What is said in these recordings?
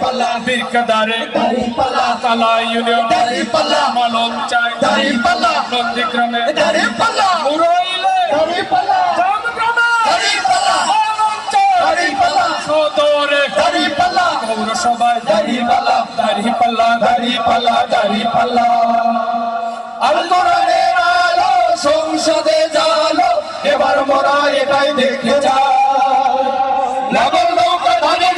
পাল্লা বীরকাদারে দাড়ি পাল্লা কালা ইউনিয়ন দাড়ি পাল্লা মালম চাই দাড়ি পাল্লা নন্দীগ্রামে দাড়ি পাল্লা মুরাইলে দাড়ি পাল্লা জামগ্রামে দাড়ি পাল্লা মালম চাই দাড়ি পাল্লা সদরে দাড়ি পাল্লা পৌরসভায় দাড়ি পাল্লা দাড়ি পাল্লা দাড়ি পাল্লা দাড়ি পাল্লা। আল কোরআনের আলো সংসদে জালো এবার মোরা এটাই লাবল নৌকা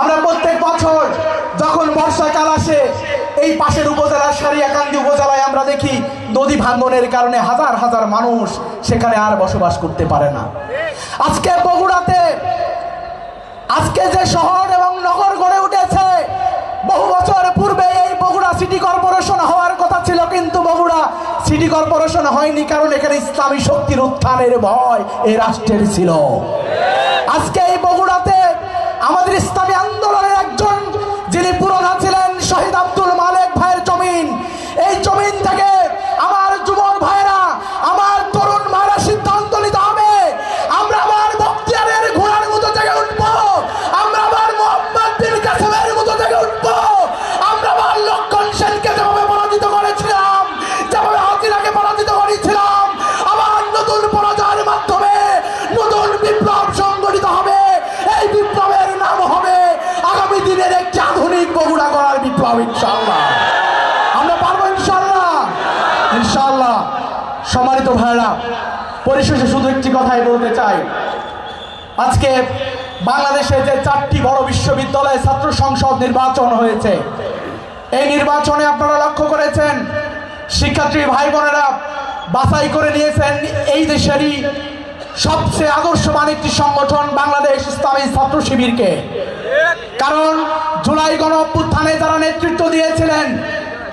আমরা প্রত্যেক বছর যখন বর্ষাকাল আসে, এই পাশের উপজেলার সারিয়াকান্দি উপজেলায় আমরা দেখি নদী ভাঙ্গনের কারণে হাজার হাজার মানুষ সেখানে আর বসবাস করতে পারে না। আজকে বগুড়াতে, আজকে যে শহর এবং নগর গড়ে উঠেছে, বহু বছর পূর্বে এই বগুড়া সিটি কর্পোরেশন হওয়ার কথা ছিল, কিন্তু বগুড়া সিটি কর্পোরেশন হয়নি কারণ এখানে ইসলামী শক্তির উত্থানের ভয় এই রাষ্ট্রের ছিল। আজকে এই বগুড়াতে আমাদের ইসলামী আন্দোলনের দিনের একটি আধুনিক বগুড়া করার বিপ্লব ইনশাল্লাহ আমরা পারব ইনশাল্লাহ ইনশাল্লাহ সম্মানিত ভাইরা পরিশেষে শুধু একটি কথাই বলতে চাই। আজকে বাংলাদেশে যে চারটি বড় বিশ্ববিদ্যালয়ে ছাত্র সংসদ নির্বাচন হয়েছে, এই নির্বাচনে আপনারা লক্ষ্য করেছেন, শিক্ষার্থী ভাই বোনেরা বাছাই করে নিয়েছেন এই দেশেরই সবচেয়ে আদর্শবান একটি সংগঠন, বাংলাদেশ ইসলামী ছাত্র শিবিরকে। কারণ জুলাই গণ অভ্যুত্থানে যারা নেতৃত্ব দিয়েছিলেন,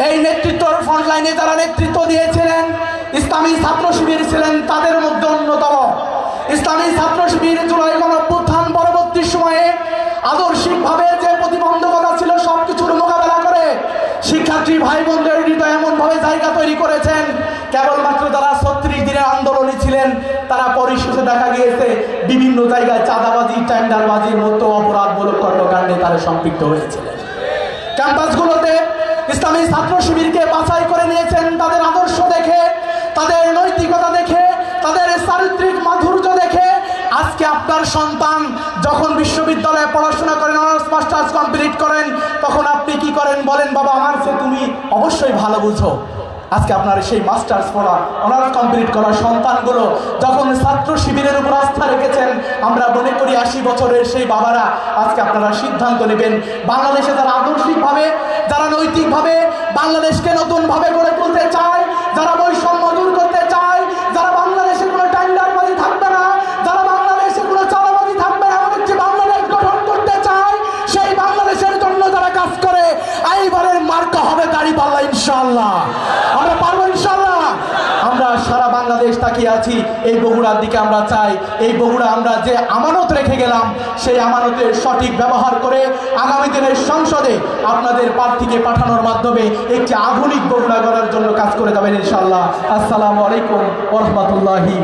এই নেতৃত্বর ফ্রন্টলাইনে যারা নেতৃত্ব দিয়েছিলেন, ইসলামী ছাত্র শিবির ছিলেন তাদের মধ্যে অন্যতম। ইসলামী ছাত্র শিবির জুলাই গণ অভ্যুত্থান পরবর্তী সময়ে আদর্শিকভাবে যে প্রতিবন্ধকতা ছিল সব কিছুর মোকাবেলা করে শিক্ষার্থী ভাই বোনদের হৃদয় এমনভাবে জায়গা তৈরি করেছেন কেবলমাত্র যারা ছত্রিশ দিনের আন্দোলনে ছিলেন তারা পরিশেষে দেখা গিয়েছে, বিভিন্ন জায়গায় চাঁদাবাজি, টেন্ডারবাজির মতো অপরাধমূলক কর্মকাণ্ডে তারা সম্পৃক্ত হয়েছিলেন ক্যাম্পাসগুলোতে ইসলামী ছাত্র শিবিরকে বাছাই করে নিয়েছেন তাদের আদর্শ দেখে, তাদের নৈতিকতা দেখে, তাদের চারিত্রিক মাধুর্য দেখে। আজকে আপনার সন্তান যখন বিশ্ববিদ্যালয়ে পড়াশোনা করেন, অনার্স, মাস্টার্স কমপ্লিট করেন, তখন আপনি কি করেন বলেন, বাবা, আমার সে তুমি অবশ্যই ভালো বুঝো। আজকে আপনার সেই মাস্টার্স পড়া অনার্স কমপ্লিট করা সন্তানগুলো যখন ছাত্র শিবিরের উপর আস্থা রেখেছেন, আমরা মনে করি আশি বছরের সেই বাবারা আজকে আপনারা সিদ্ধান্ত নেবেন। বাংলাদেশে যারা আদর্শিকভাবে, যারা নৈতিকভাবে বাংলাদেশকে নতুনভাবে গড়ে তুলতে চায়, যারা বৈষম্য দূর করতে চায়, যারা বাংলাদেশে কোনো টেন্ডারবাজি থাকবে না, যারা বাংলাদেশে কোনো চালাবাজি থাকবে না এমন একটি বাংলাদেশ গঠন করতে চায়, সেই বাংলাদেশের জন্য যারা কাজ করে, এইবারের মার্কা হবে দাড়ি পাল্লা ইনশাল্লাহ আমরা পারব ইনশাল্লাহ আমরা সারা বাংলাদেশ তাকিয়ে আছি, এই বগুড়ার দিকে আমরা চাই। এই বগুড়া আমরা যে আমানত রেখে গেলাম, সেই আমানতের সঠিক ব্যবহার করে আগামী দিনের সংসদে আপনাদের প্রার্থীকে পাঠানোর মাধ্যমে একটি আধুনিক বগুড়া গড়ার জন্য কাজ করে যাবেন ইনশাল্লাহ আসসালামু আলাইকুম ওরহমতুল্লাহি